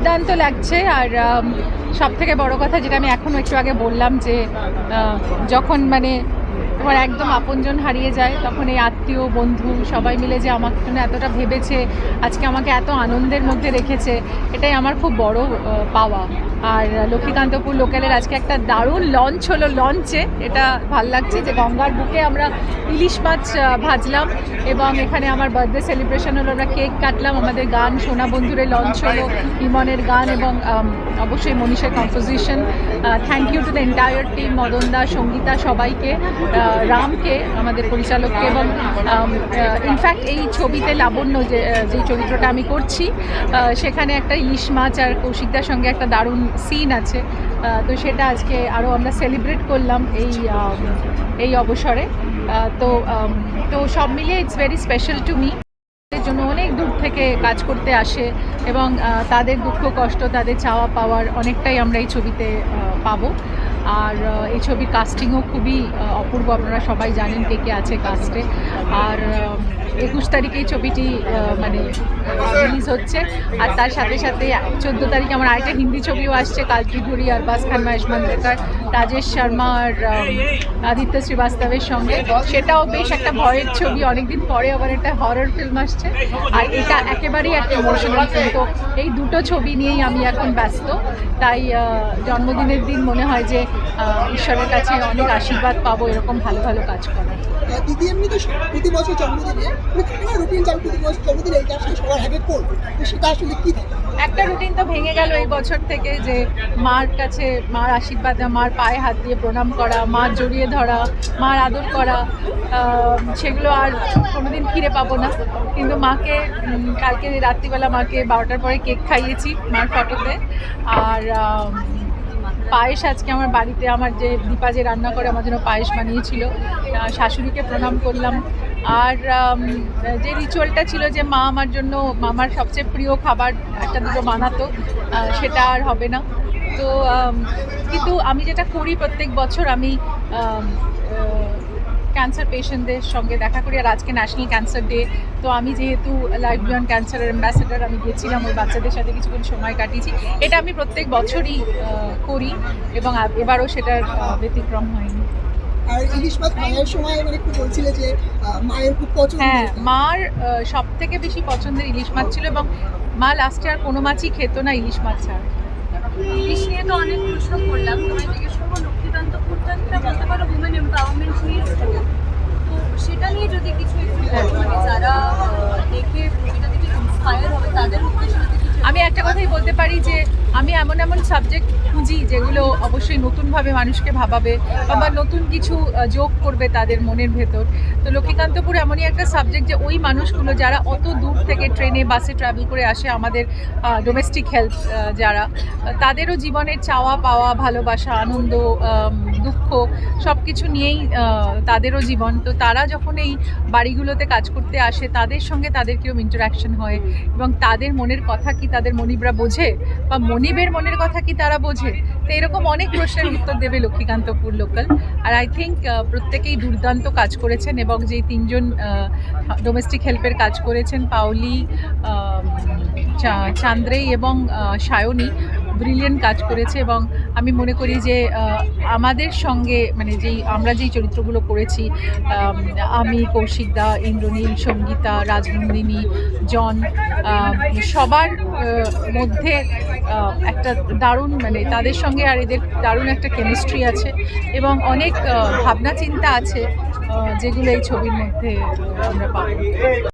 দুর্দান্ত লাগছে আর সব থেকে বড় কথা যেটা আমি এখনও একটু আগে বললাম যে যখন মানে তোমার একদম আপনজন হারিয়ে যায়, তখন এই আত্মীয়, বন্ধু সবাই মিলে যে আমার জন্য এতটা ভেবেছে, আজকে আমাকে এত আনন্দের মধ্যে রেখেছে, এটাই আমার খুব বড় পাওয়া। আর লক্ষ্মীকান্তপুর লোকালের আজকে একটা দারুণ লঞ্চ হলো লঞ্চে এটা ভালো লাগছে যে গঙ্গার বুকে আমরা ইলিশ মাছ ভাজলাম এবং এখানে আমার বার্থডে সেলিব্রেশন হলো। আমরা কেক কাটলাম, আমাদের গান সোনা বন্ধুরের লঞ্চ হলো, ইমনের গান এবং অবশ্যই মনীষের composition thank you to the entire team মদনদা, Sangeeta সবাইকে রামকে, আমাদের পরিচালককে এবং ইনফ্যাক্ট এই ছবিতে লাবণ্য যে যে চরিত্রটা আমি করছি সেখানে একটা ইলিশ মাছ আর কৌশিকদার সঙ্গে একটা দারুণ সিন আছে। তো সেটা আজকে আরও আমরা সেলিব্রেট করলাম এই এই অবসরে। তো তো সব মিলিয়ে it's very special to me জন্য অনেক দূর থেকে কাজ করতে আসে এবং তাদের দুঃখ, কষ্ট, তাদের চাওয়া পাওয়ার অনেকটাই আমরা এই ছবিতে পাবো। আর এই ছবির কাস্টিংও খুবই অপূর্ব, আপনারা সবাই জানেন কে কে আছে কাস্টে আর একুশ তারিখে ছবিটি মানে রিলিজ হচ্ছে। আর তার সাথে সাথে চোদ্দ তারিখে আমার আরেকটা হিন্দি ছবিও আসছে, কালকি ঘুরি আর বাস খান, মহেশ রাজেশ শর্মা আর আদিত্য শ্রীবাস্তবের সঙ্গে। সেটাও বেশ একটা ভয়ের ছবি, অনেকদিন পরে আবার একটা হরর ফিল্ম আসছে। আর এটা একেবারেই একটা ইমোশনাল ফিল্ম তো এই দুটো ছবি নিয়েই আমি এখন ব্যস্ত। তাই জন্মদিনের দিন মনে হয় যে ঈশ্বরের কাছে অনেক আশীর্বাদ পাবো, এরকম ভালো ভালো কাজ করার। দিদি এমনি তো প্রতি বছর জন্মদিনে রুটিন চাল প্রতি বছর জন্মদিনে সবার সেটা আসলে একটা রুটিন তো ভেঙে গেল এই বছর থেকে যে মার কাছে, মার আশীর্বাদ মার পায়ে হাত দিয়ে প্রণাম করা, মার জড়িয়ে ধরা, মার আদর করা সেগুলো আর কোনোদিন ফিরে পাবো না। কিন্তু মাকে কালকে রাত্রিবেলা মাকে বারোটার পরে কেক খাইয়েছি মার ফটোতে আর পায়েস আজকে আমার বাড়িতে, আমার যে দীপা যে রান্না করে আমার জন্য পায়েস বানিয়েছিল শাশুড়িকে প্রণাম করলাম। আর যে রিচুয়ালটা ছিল যে মা আমার জন্য মামার সবচেয়ে প্রিয় খাবার, একটা দুটো বানাতো সেটা আর হবে না। তো কিন্তু আমি যেটা করি প্রত্যেক বছর, আমি ক্যান্সার পেশেন্টদের সঙ্গে দেখা করি আর আজকে ন্যাশনাল ক্যান্সার ডে তো আমি যেহেতু লাইফ বিয়ন্ড ক্যান্সারের অ্যাম্বাসেডার আমি গেছিলাম ওই বাচ্চাদের সাথে কিছুক্ষণ সময় কাটিয়েছি। এটা আমি প্রত্যেক বছরই করি এবং এবারও সেটার ব্যতিক্রম হয়নি। আর ইলিশ মাছ সময় মানে একটু বলছিলে যে মায়ের খুব পছন্দ হ্যাঁ মার সব থেকে বেশি পছন্দের ইলিশ মাছ ছিল এবং মা লাস্টে আর কোনো মাছই খেত না ইলিশ মাছ ছাড়া। ইলিশ নিয়ে তো অনেক প্রশ্ন করলাম তোমায় জিজ্ঞেস করব করতে বলতে পারো উমেন এম্পাওয়ারমেন্ট নিয়ে school। তো সেটা নিয়ে যদি কিছু একটু বলো, মানে যারা আহ, দেখে এটা থেকে ইন্সপায়ার হবে তাদের উদ্দেশ্যে যদি কিছু আমি বলতে পারি যে আমি এমন এমন সাবজেক্ট খুঁজি যেগুলো অবশ্যই নতুনভাবে মানুষকে ভাবাবে বা নতুন কিছু যোগ করবে তাদের মনের ভেতর। তো লক্ষ্মীকান্তপুর এমনই একটা সাবজেক্ট যে ওই মানুষগুলো যারা অত দূর থেকে ট্রেনে, বাসে ট্রাভেল করে আসে আমাদের ডোমেস্টিক হেলথ যারা, তাদেরও জীবনের চাওয়া পাওয়া ভালোবাসা, আনন্দ দুঃখ সব কিছু নিয়েই তাদেরও জীবন। তো তারা যখন এই বাড়িগুলোতে কাজ করতে আসে, তাদের সঙ্গে তাদের কীরকম ইন্টারাকশন হয় এবং তাদের মনের কথা কি তাদের মনিবরা বোঝে? বা মনিবের মনের কথা কি তারা বোঝে? তো এরকম অনেক প্রশ্নের উত্তর দেবে লক্ষ্মীকান্তপুর লোকাল আর আই থিঙ্ক প্রত্যেকেই দুর্দান্ত কাজ করেছেন এবং যেই তিনজন ডোমেস্টিক হেল্পের কাজ করেছেন, পাওলি চান্দ্রেই এবং সায়নী ব্রিলিয়েন্ট কাজ করেছে এবং আমি মনে করি যে আমাদের সঙ্গে মানে যেই আমরা যেই চরিত্রগুলো করেছি আম, আমি কৌশিকদা ইন্দ্রনীল সঙ্গীতা রাজনন্দিনী জন সবার মধ্যে একটা দারুণ মানে তাদের সঙ্গে আর এদের দারুণ একটা কেমিস্ট্রি আছে এবং অনেক ভাবনা চিন্তা আছে যেগুলো এই ছবির মধ্যে আমরা পাবো।